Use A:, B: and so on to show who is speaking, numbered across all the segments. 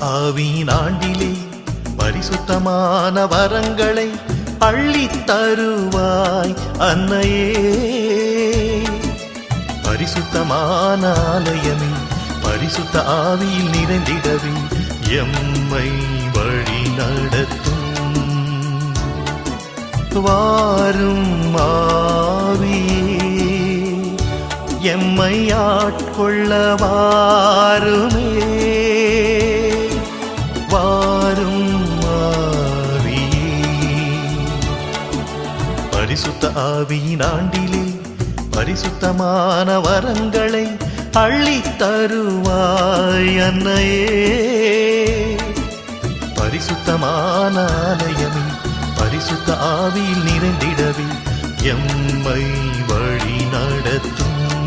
A: ஆவியின் ஆண்டிலே பரிசுத்தமான வரங்களை அள்ளி தருவாய் அன்னையே. பரிசுத்தமான ஆலயமே பரிசுத்த ஆவியில் நிறைந்திடவே எம்மை வழி நடத்தும். வாரும் ஆவியே எம்மை ஆட்கொள்ள வாருமே. ஆவியின் ஆண்டிலே பரிசுத்தமான வரங்களை அள்ளி தருவாய் அன்னையே. பரிசுத்தமான ஆலயமே பரிசுத்த ஆவியில் நிறைந்திடவே எம்மை வழி நடத்தும்.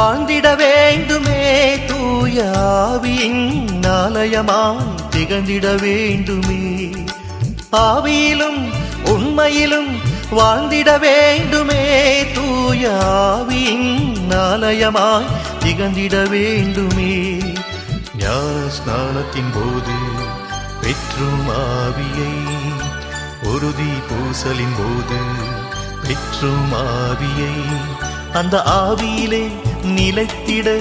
A: வாழ்ந்திட வேண்டுமே தூய ஆவியின் ஆலயமாய் திகழ்ந்திட வேண்டுமே. ஆவியிலும் உண்மையிலும் வாழ்ந்திட வேண்டுமே தூய ஆவியின் ஆலயமாய் திகழ்ந்திட வேண்டுமே. ஞான ஸ்நானத்தின் போது பெற்றும் ஆவியை உறுதி பூசலின் போது பெற்றும் ஆவியை அந்த ஆவியிலே நிலைத்திட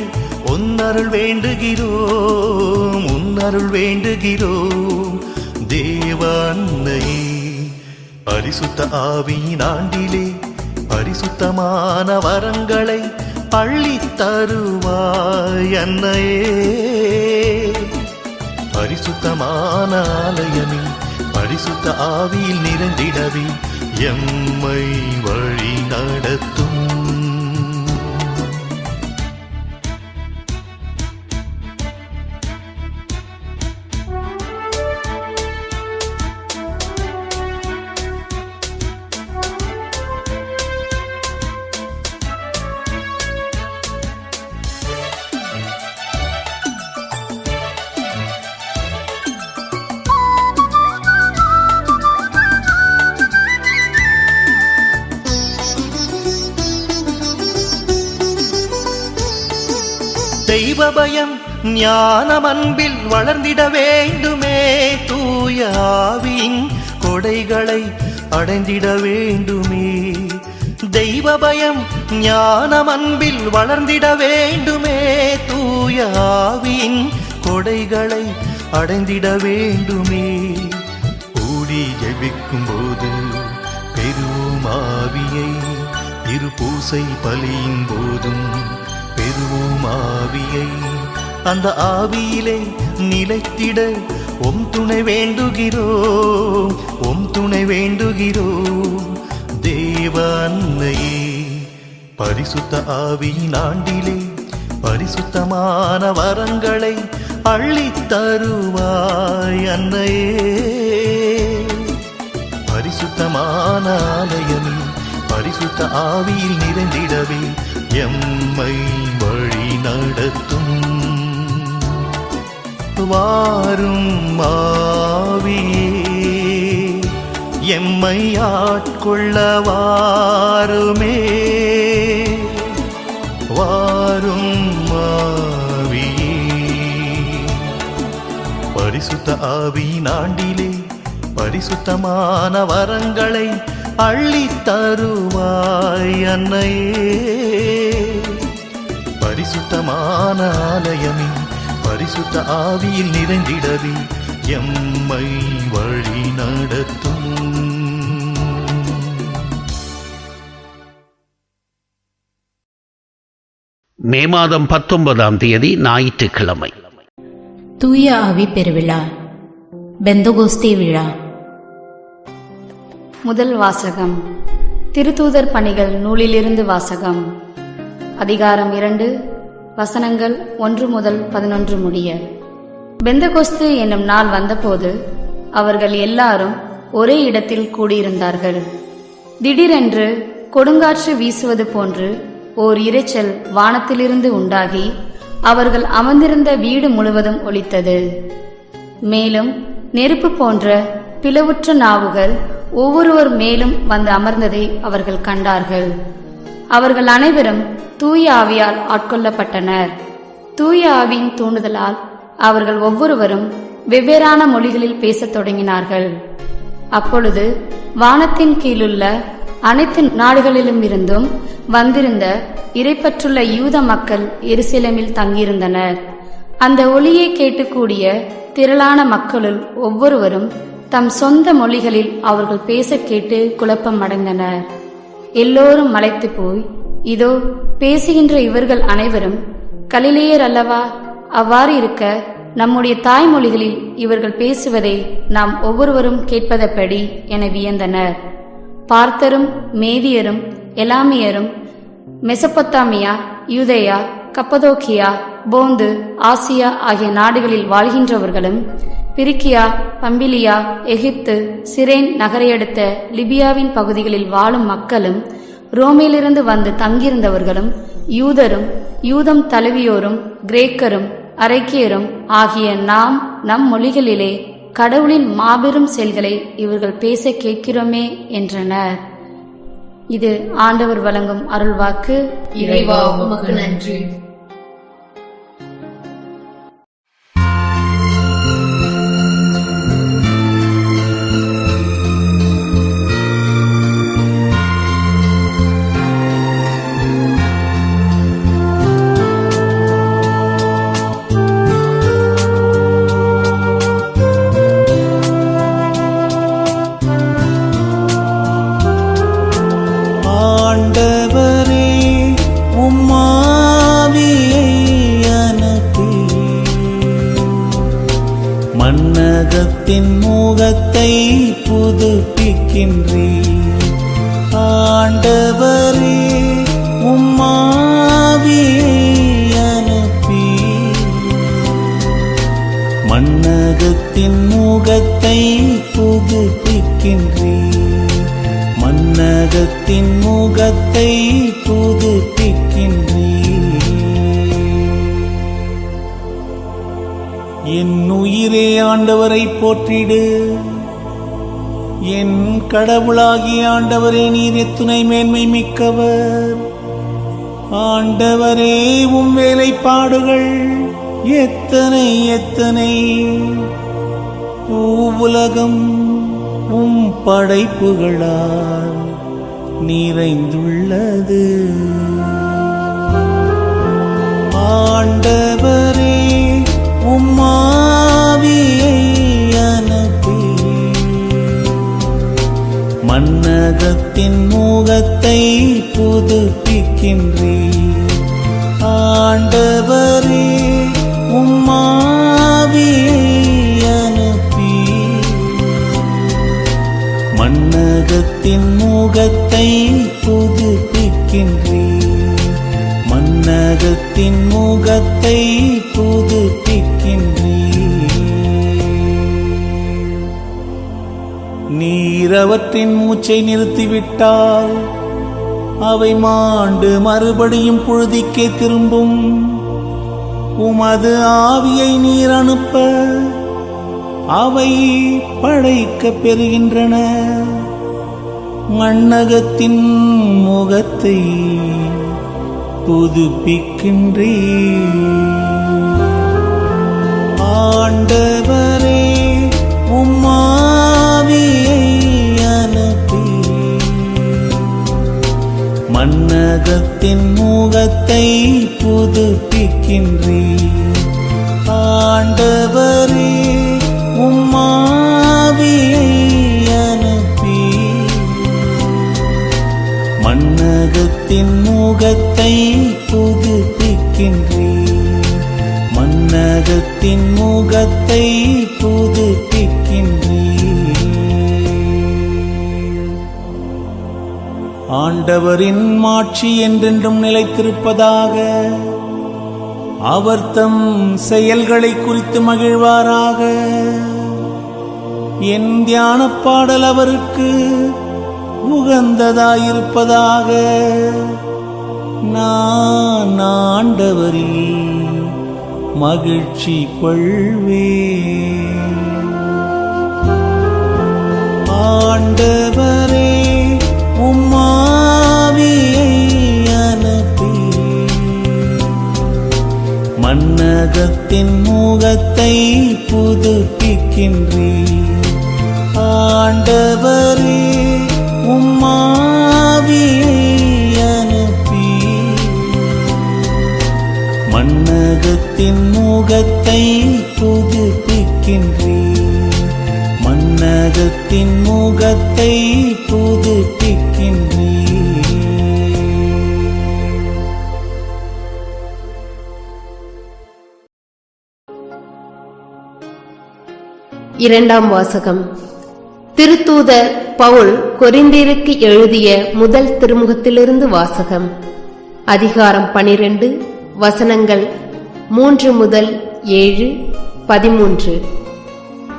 A: உன்னருள் வேண்டுகிறோம் உன்னருள் வேண்டுகிறோம். தேவ பரிசுத்த ஆவியின் ஆண்டிலே பரிசுத்தமான வரங்களை பள்ளி தருவாய் அன்னையே. பரிசுத்தமான ஆலயமே பரிசுத்த ஆவியில் நிறைந்திடவே எம்மை வழி நடத்தும். பயம் ஞானம் அன்பில் வளர்ந்திட வேண்டுமே. தூய ஆவியின் கொடைகளை அடைந்திட வேண்டுமே. தெய்வ பயம் ஞானம் அன்பில் வளர்ந்திட வேண்டுமே. தூய ஆவியின் கொடைகளை அடைந்திட வேண்டுமே. கூடி ஜெபிக்கும் போது பெருவோம் ஆவியை பூசை பலியின் போதும் பெருவோம் ஆவியை. அந்த ஆவியிலே நிலைத்திட ஒம் துணை வேண்டுகிறோம் ஒம் துணை வேண்டுகிறோம். தேவன்னையே பரிசுத்த ஆவியின் ஆண்டிலே பரிசுத்தமான வரங்களை அள்ளித் தருவாய் அன்னையே. பரிசுத்தமான ஆலயமே பரிசுத்த ஆவியில் நிறைந்திடவே எம்மை வழி நடத்தும். வாரும் மாவியே எம்மை ஆட்கொள்ள வாருமே. வாரும் ஆவியே. பரிசுத்த ஆவி நாண்டிலே பரிசுத்தமான வரங்களை அள்ளித் தருவாய் அன்னையே. பரிசுத்தமான ஆலயமே பரிசுத்த ஆவியில் நிறைந்திடவே எம்மை வழி நடத்தும்.
B: மே மாதம் பத்தொன்பதாம் தேதி ஞாயிற்றுக்கிழமை.
C: தூய ஆவி பெருவிழா பெந்தகோஸ்தே விழா.
D: முதல் வாசகம். திருத்தூதர் பணிகள் நூலிலிருந்து வாசகம். அதிகாரம் இரண்டு வசனங்கள் ஒன்று முதல் பதினொன்று முடிய. பெந்தகோஸ்து என்னும் நாள் வந்தபோது அவர்கள் எல்லாரும் ஒரே இடத்தில் கூடியிருந்தார்கள். திடீரென்று கொடுங்காற்று வீசுவது போன்று ஓர் இரைச்சல் வானத்திலிருந்து உண்டாகி அவர்கள் அமர்ந்திருந்த வீடு முழுவதும் ஒலித்தது. மேலும் நெருப்பு போன்ற பிளவுற்ற நாவுகள் ஒவ்வொருவர் மேலும் வந்து அமர்ந்ததை அவர்கள் கண்டார்கள். அவர்கள் அனைவரும் தூய ஆவியால் ஆட்கொள்ளப்பட்டனர். தூய ஆவியின் தூண்டுதலால் அவர்கள் ஒவ்வொருவரும் வெவ்வேறான மொழிகளில் பேசத் தொடங்கினார்கள். அப்பொழுது வானத்தின் கீழுள்ள அனைத்து நாடுகளிலும் இருந்தும் வந்திருந்த இறைப்பற்றுள்ள யூத மக்கள் எருசலேமில் தங்கியிருந்தனர். அந்த ஒளியை கேட்டுக்கூடிய திரளான மக்களுள் ஒவ்வொருவரும் தம் சொந்த மொழிகளில் அவர்கள் பேசக் கேட்டு குழப்பம் அடைந்தனர். எல்லோரும் மலைத்து போய் இதோ பேசுகின்ற இவர்கள் அனைவரும் கலிலேயர் அல்லவா அவ்வாறு இருக்க நம்முடைய தாய்மொழிகளில் இவர்கள் பேசுவதை நாம் ஒவ்வொருவரும் கேட்பதப்படி என வியந்தனர். பார்த்தரும் மேதியரும் எலாமியரும் மெசப்பத்தாமியா யூதேயா கப்பதோக்கியா போந்து ஆசியா ஆகிய நாடுகளில் வாழ்கின்றவர்களும் பிரிக்கியா பம்பிலியா எகிப்து சிரேன் நகரையடுத்த லிபியாவின் பகுதிகளில் வாழும் மக்களும் ரோமிலிருந்து வந்து தங்கியிருந்தவர்களும் யூதரும் யூதம் தழுவியோரும் கிரேக்கரும் அரைக்கியரும் ஆகிய நாம் நம் மொழிகளிலே கடவுளின் மாபெரும் செயல்களை இவர்கள் பேச கேட்கிறோமே என்றனர். இது ஆண்டவர் வழங்கும் அருள்வாக்கு.
E: இறைவா உமக்கு நன்றி.
F: புதுப்பிக்கின்றீ ஆண்டவரே உம்மாவியை அனுப்பி மன்னகத்தின் முகத்தை புதுப்பிக்கின்றீ மன்னகத்தின் முகத்தை புதுப்பிக்கின்றீ என் உயிரே ஆண்டவரை போற்றிடு. என் கடவுளாகிய ஆண்டவரே நீர் எத்துணை மேன்மை மிக்கவர். ஆண்டவரே உம் வேலைப்பாடுகள் எத்தனை எத்தனை? பூவுலகம் உம் படைப்புகளால் நிறைந்துள்ளது. மன்னகத்தின் புதுப்பிக்கின்றீ ஆண்டவரே உம்மாவியை அனுப்பி மன்னகத்தின் முகத்தை புதுப்பிக்கின்றீ மன்னகத்தின் முகத்தை நீர் மூச்சை நிறுத்திவிட்டால் அவை மாண்டு மறுபடியும் புழுதிக்கே திரும்பும். உமது ஆவியை நீர் அனுப்ப அவை படைக்க பெறுகின்றன. மண்ணகத்தின் முகத்தை புதுப்பிக்கின்றே ஆண்டவர் மன்னகத்தின் முகத்தை புதுப்பிக்கின்றீ. ஆண்டவரே உம்மாவியை அனுப்பி. மன்னகத்தின் முகத்தை புதுப்பிக்கின்றீ. மன்னகத்தின் முகத்தை புது ஆண்டவரின் மாட்சி என்றென்றும் நிலைத்திருப்பதாக. அவர் தம் செயல்களை குறித்து மகிழ்வாராக. என் தியான பாடல் அவருக்கு உகந்ததாயிருப்பதாக. நான் ஆண்டவரில் மகிழ்ச்சி கொள்வே ஆண்டவரே உம் மன்னகத்தின் முகத்தை புதுப்பிக்கின்றீ. ஆண்டவரே உம்மாவியை அனுப்பி. மன்னகத்தின் முகத்தை புதுப்பிக்கின்றீ. மன்னகத்தின் முகத்தை புதுப்பி
G: இரண்டாம் வாசகம். திருத்தூதர் பவுல் கொரிந்தியருக்கு எழுதிய முதல் திருமுகத்திலிருந்து வாசகம். அதிகாரம் பனிரெண்டு வசனங்கள் மூன்று முதல் ஏழு பதிமூன்று.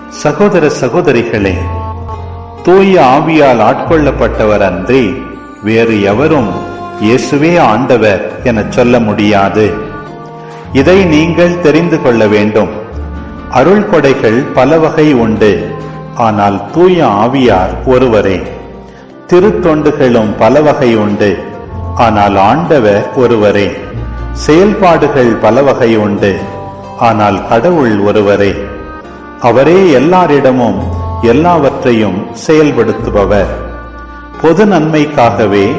H: சகோதர சகோதரிகளே தூய ஆவியால் ஆட்கொள்ளப்பட்டவர் அன்றி வேறு எவரும் இயேசுவே ஆண்டவர் என சொல்ல முடியாது. இதை நீங்கள் தெரிந்து கொள்ள வேண்டும். அருள் கொடைகள் பல வகை உண்டு. ஆனால் தூய ஆவியார் ஒருவரே. திருத்தொண்டுகளும் பல வகை உண்டு. ஆனால் ஆண்டவர் ஒருவரே. செயல்பாடுகள் பல வகை உண்டு. ஆனால் கடவுள் ஒருவரே. அவரே எல்லாரிடமும் எல்லாவற்றையும் செயல்படுத்துபவர். பொது நன்மைக்காகவே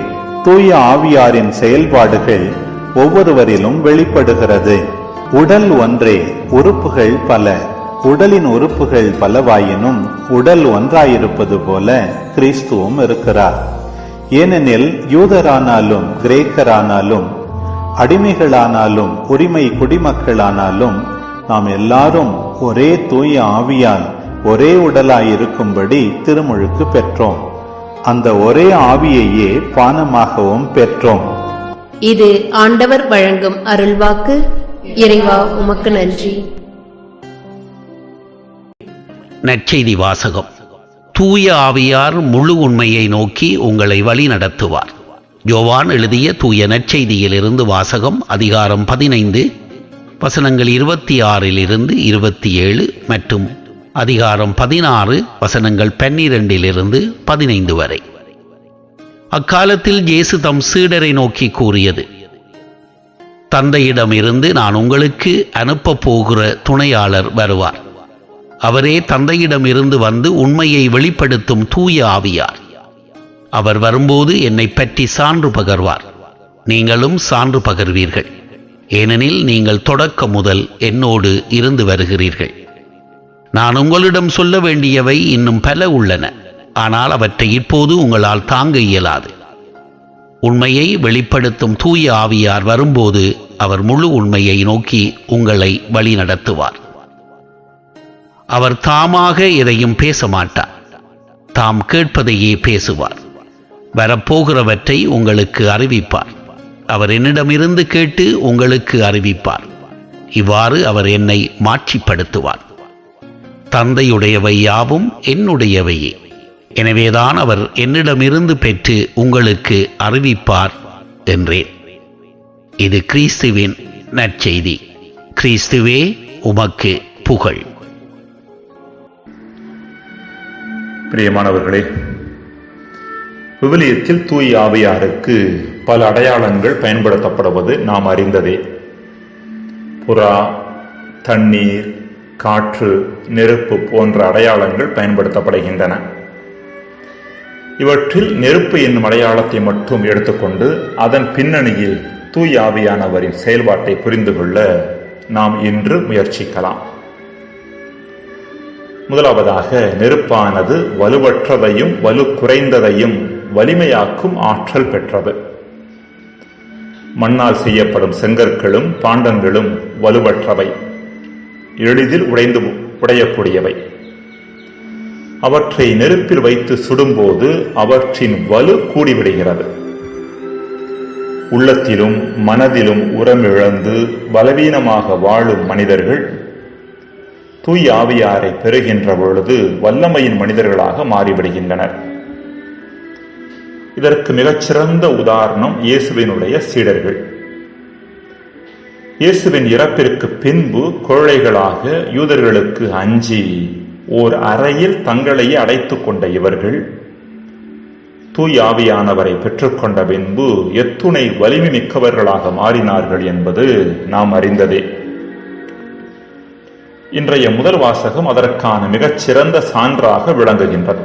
H: தூய ஆவியாரின் செயல்பாடுகள் ஒவ்வொருவரிலும் வெளிப்படுகிறது. உடல் ஒன்றே உறுப்புகள் பல. உடலின் உறுப்புகள் பலவாயினும் உடல் ஒன்றாயிருப்பது போல கிறிஸ்துவும் இருக்கிறார். ஏனெனில் யூதரானாலும் கிரேக்கரானாலும் அடிமைகளானாலும் உரிமை குடிமக்களானாலும் நாம் எல்லாரும் ஒரே தூய ஆவியால் ஒரே உடலாயிருக்கும்படி திருமுழுக்கு பெற்றோம். அந்த ஒரே ஆவியையே பானமாகவும் பெற்றோம்.
G: இது ஆண்டவர் வழங்கும் அருள்வாக்கு. இறைவா உமக்கு நன்றி.
B: நற்செய்தி வாசகம். தூய ஆவியார் முழு உண்மையை நோக்கி உங்களை வழி நடத்துவார். ஜோவான் எழுதிய தூய நற்செய்தியிலிருந்து வாசகம் அதிகாரம் பதினைந்து வசனங்கள் இருபத்தி ஆறிலிருந்து இருபத்தி ஏழு மற்றும் அதிகாரம் பதினாறு வசனங்கள் பன்னிரெண்டிலிருந்து பதினைந்து வரை. அக்காலத்தில் ஜேசு தம் சீடரை நோக்கி கூறியது தந்தையிடமிருந்து நான் உங்களுக்கு அனுப்பப் போகிற துணையாளர் வருவார். அவரே தந்தையிடமிருந்து வந்து உண்மையை வெளிப்படுத்தும் தூய ஆவியார். அவர் வரும்போது என்னை பற்றி சான்று பகர்வார். நீங்களும் சான்று பகர்வீர்கள். ஏனெனில் நீங்கள் தொடக்க முதல் என்னோடு இருந்து வருகிறீர்கள். நான் உங்களிடம் சொல்ல வேண்டியவை இன்னும் பல உள்ளன. ஆனால் அவற்றை இப்போது உங்களால் தாங்க இயலாது. உண்மையை வெளிப்படுத்தும் தூய ஆவியார் வரும்போது அவர் முழு உண்மையை நோக்கி உங்களை வழிநடத்துவார். அவர் தாமாக எதையும் பேச மாட்டார் தாம் கேட்பதையே பேசுவார். வரப்போகிறவற்றை உங்களுக்கு அறிவிப்பார். அவர் என்னிடமிருந்து கேட்டு உங்களுக்கு அறிவிப்பார். இவ்வாறு அவர் என்னை மாட்சிப்படுத்துவார். தந்தையுடையவை யாவும் என்னுடையவையே. எனவேதான் அவர் என்னிடமிருந்து பெற்று உங்களுக்கு அறிவிப்பார் என்றேன். இது கிறிஸ்துவின் நற்செய்தி. கிறிஸ்துவே உமக்கு புகழ்.
I: பிரியமானவர்களே விவிலியத்தில் தூய் ஆவியாருக்கு பல அடையாளங்கள் பயன்படுத்தப்படுவது நாம் அறிந்ததே. புறா தண்ணீர் காற்று நெருப்பு போன்ற அடையாளங்கள் பயன்படுத்தப்படுகின்றன. இவற்றில் நெருப்பு என்னும் அடையாளத்தை மட்டும் எடுத்துக்கொண்டு அதன் பின்னணியில் தூய் ஆவியானவரின் செயல்பாட்டை புரிந்து கொள்ள நாம் இன்று முயற்சிக்கலாம். முதலாவதாக நெருப்பானது வலுவற்றதையும் வலு குறைந்ததையும் வலிமையாக்கும் ஆற்றல் பெற்றது. மண்ணால் செய்யப்படும் செங்கற்களும் பாண்டங்களும் வலுவற்றவை. எளிதில் உடைந்து உடையக்கூடியவை. அவற்றை நெருப்பில் வைத்து சுடும்போது அவற்றின் வலு கூடிவிடுகிறது. உள்ளத்திலும் மனதிலும் உரமிழந்து பலவீனமாக வாழும் மனிதர்கள் தூய் ஆவியாரை பெறுகின்ற பொழுது வல்லமையின் மனிதர்களாக மாறிவிடுகின்றனர். இதற்கு மிகச்சிறந்த உதாரணம் இயேசுவினுடைய சீடர்கள். இயேசுவின் இறப்பிற்கு பின்பு கோழைகளாக யூதர்களுக்கு அஞ்சி ஓர் அறையில் தங்களையே அடைத்து கொண்ட இவர்கள் தூய் ஆவியானவரை பெற்றுக்கொண்ட பின்பு எத்துணை வலிமை மிக்கவர்களாக மாறினார்கள் என்பது நாம் அறிந்ததே. இன்றைய முதல் வாசகம் அதற்கான மிகச்சிறந்த சான்றாக விளங்குகின்றது.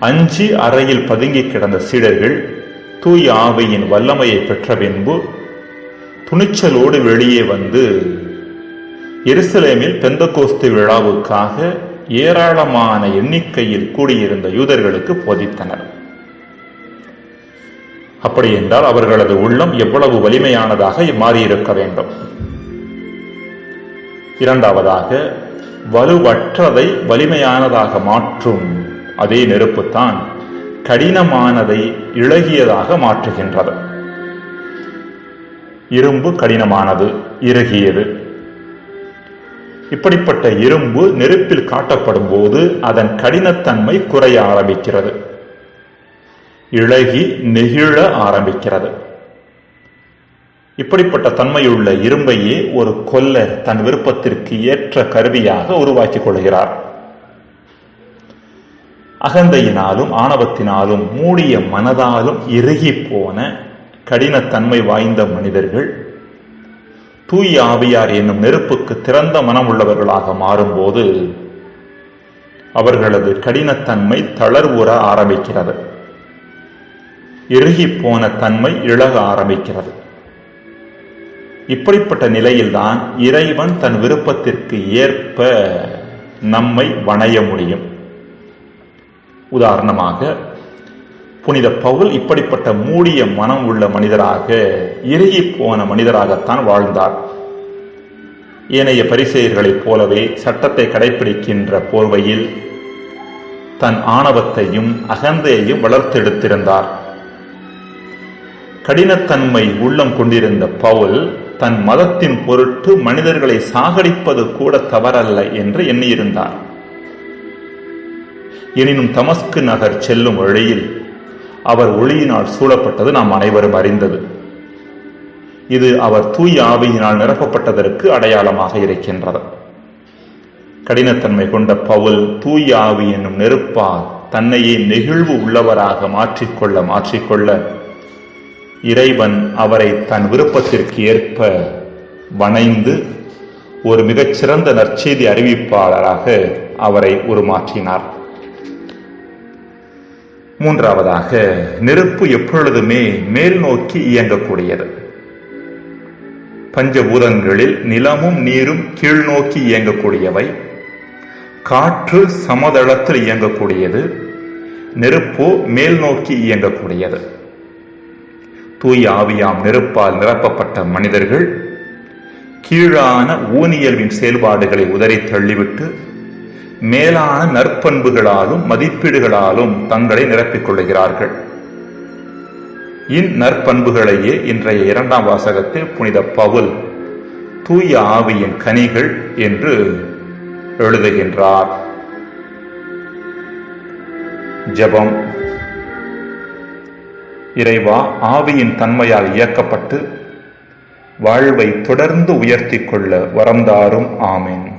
I: அஞ்சு அறையில் பதுங்கி கிடந்த சீடர்கள் தூய் ஆவியின் வல்லமையை பெற்ற பின்பு துணிச்சலோடு வெளியே வந்து எருசலேமில் பெந்தகோஸ்து விழாவுக்காக ஏராளமான எண்ணிக்கையில் கூடியிருந்த யூதர்களுக்கு போதித்தனர். அப்படி என்றால் அவர்களது உள்ளம் எவ்வளவு வலிமையானதாக மாறியிருக்க வேண்டும். இரண்டாவதாக வலுவற்றதை வலிமையானதாக மாற்றும் அதே நெருப்புத்தான் கடினமானதை இழகியதாக மாற்றுகின்றது. இரும்பு கடினமானது இறுகியது. இப்படிப்பட்ட இரும்பு நெருப்பில் காட்டப்படும் போது அதன் கடினத்தன்மை குறைய ஆரம்பிக்கிறது. இழகி நெகிழ ஆரம்பிக்கிறது. இப்படிப்பட்ட தன்மையுள்ள இரும்பையே ஒரு கொல்லர் தன் விருப்பத்திற்கு ஏற்ற கருவியாக உருவாக்கிக் கொள்கிறார். அகந்தையினாலும் ஆணவத்தினாலும் மூடிய மனதாலும் இறுகி போன கடினத்தன்மை வாய்ந்த மனிதர்கள் தூய் ஆவியார் என்னும் நெருப்புக்கு திறந்த மனம் உள்ளவர்களாக மாறும்போது அவர்களது கடினத்தன்மை தளர்வுற ஆரம்பிக்கிறது. இறுகி போன தன்மை இழக ஆரம்பிக்கிறது. இப்படிப்பட்ட நிலையில்தான் இறைவன் தன் விருப்பத்திற்கு ஏற்ப நம்மை வணைய முடியும். உதாரணமாக புனித பவுல் இப்படிப்பட்ட மூடிய மனம் உள்ள மனிதராக இறுகி போன மனிதராகத்தான் வாழ்ந்தார். ஏனைய பரிசெயர்களைப் போலவே சட்டத்தை கடைபிடிக்கின்ற போர்வையில் தன் ஆணவத்தையும் அகந்தையையும் வளர்த்தெடுத்திருந்தார். கடினத்தன்மை உள்ளம் கொண்டிருந்த பவுல் தன் மதத்தின் பொருட்டு மனிதர்களை சாகடிப்பது கூட தவறல்ல என்று எண்ணியிருந்தார். எனினும் தமஸ்கு நகர் செல்லும் வழியில் அவர் ஒளியினால் சூழப்பட்டது நாம் அனைவரும் அறிந்தது. இது அவர் தூய் ஆவியினால் நிரப்பப்பட்டதற்கு அடையாளமாக இருக்கின்றது. கடினத்தன்மை கொண்ட பவுல் தூய் ஆவி என்னும் நெருப்பால் தன்னையே நெகிழ்வு உள்ளவராக மாற்றிக்கொள்ள மாற்றிக்கொள்ள இறைவன் அவரை தன் விருப்பத்திற்கு ஏற்ப வணைந்து ஒரு மிகச்சிறந்த நற்செய்தி அறிவிப்பாளராக அவரை உருமாற்றினார். மூன்றாவதாக நெருப்பு எப்பொழுதுமே மேல் நோக்கி இயங்கக்கூடியது. பஞ்சபூதங்களில் நிலமும் நீரும் கீழ் நோக்கி இயங்கக்கூடியவை. காற்று சமதளத்தில் இயங்கக்கூடியது. நெருப்பு மேல் நோக்கி இயங்கக்கூடியது. தூய் ஆவியாம் நெருப்பால் நிரப்பப்பட்ட மனிதர்கள் கீழான ஊனியல்வின் செயல்பாடுகளை உதறி தள்ளிவிட்டு மேலான நற்பண்புகளாலும் மதிப்பீடுகளாலும் தங்களை நிரப்பிக் கொள்ளுகிறார்கள். இந்நற்பண்புகளையே இன்றைய இரண்டாம் வாசகத்தில் புனித பவுல் தூய ஆவியின் கனிகள் என்று எழுதுகின்றார். ஜெபம். இறைவா ஆவியின் தன்மையால் இயக்கப்பட்டு வாழ்வை தொடர்ந்து உயர்த்திக் கொள்ள வரந்தாரும் ஆமேன்.